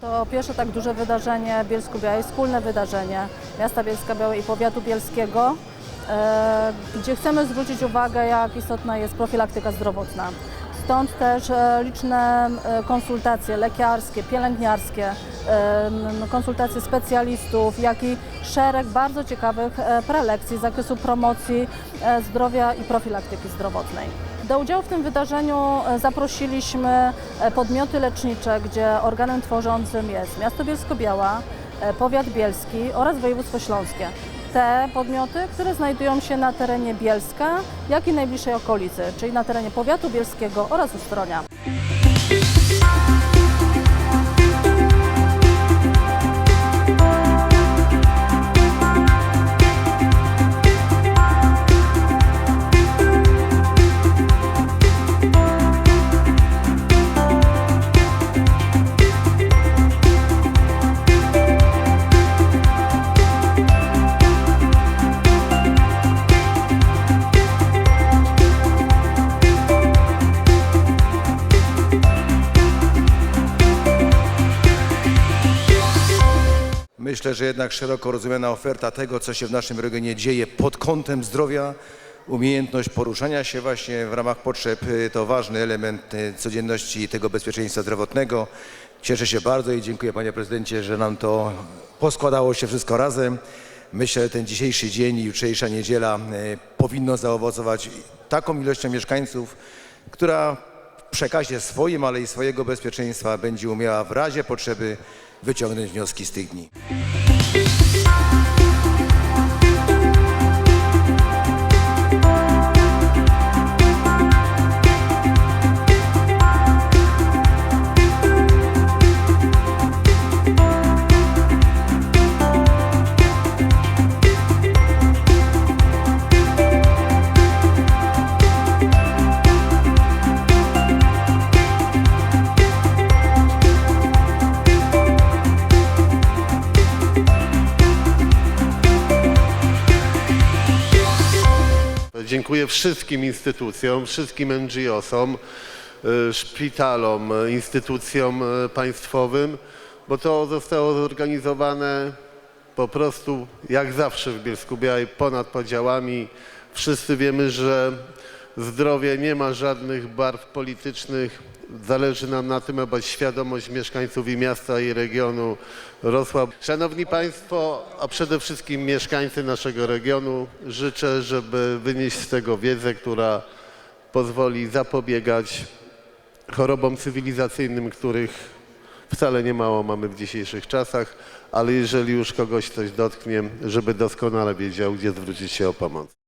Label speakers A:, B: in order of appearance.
A: To pierwsze tak duże wydarzenie Bielsku-Białej, wspólne wydarzenie miasta Bielska-Białej i powiatu bielskiego, e, gdzie chcemy zwrócić uwagę, jak istotna jest profilaktyka zdrowotna. Stąd też e, liczne e, konsultacje lekiarskie, pielęgniarskie, konsultacje specjalistów, jak i szereg bardzo ciekawych prelekcji z zakresu promocji zdrowia i profilaktyki zdrowotnej. Do udziału w tym wydarzeniu e, zaprosiliśmy e, podmioty lecznicze, gdzie organem tworzącym jest miasto Bielsko-Biała, e, powiat bielski oraz województwo śląskie. Te podmioty, które znajdują się na terenie Bielska, jak i najbliższej okolicy, czyli na terenie powiatu bielskiego oraz Ustronia.
B: Myślę, że jednak szeroko rozumiana oferta tego, co się w naszym regionie dzieje pod kątem zdrowia, umiejętność poruszania się właśnie w ramach potrzeb y, to ważny element y, codzienności tego bezpieczeństwa zdrowotnego. Cieszę się bardzo i dziękuję panie prezydencie, że nam to poskładało się wszystko razem. Myślę, że ten dzisiejszy dzień i jutrzejsza niedziela y, powinno zaowocować taką ilością mieszkańców, która w przekazie swoim, ale i swojego bezpieczeństwa będzie umiała w razie potrzeby wyciągnąć wnioski z tych dni.
C: Dziękuję wszystkim instytucjom, wszystkim NGO-som, y, szpitalom, y, instytucjom y, państwowym, bo to zostało zorganizowane po prostu jak zawsze w Bielsku Białej ponad podziałami. Wszyscy wiemy, że zdrowie nie ma żadnych barw politycznych. Zależy nam na tym, aby świadomość mieszkańców i miasta i regionu rosła. Szanowni Państwo, a przede wszystkim mieszkańcy naszego regionu, życzę, żeby wynieść z tego wiedzę, która pozwoli zapobiegać chorobom cywilizacyjnym, których wcale nie mało mamy w dzisiejszych czasach, ale jeżeli już kogoś coś dotknie, żeby doskonale wiedział, gdzie zwrócić się o pomoc.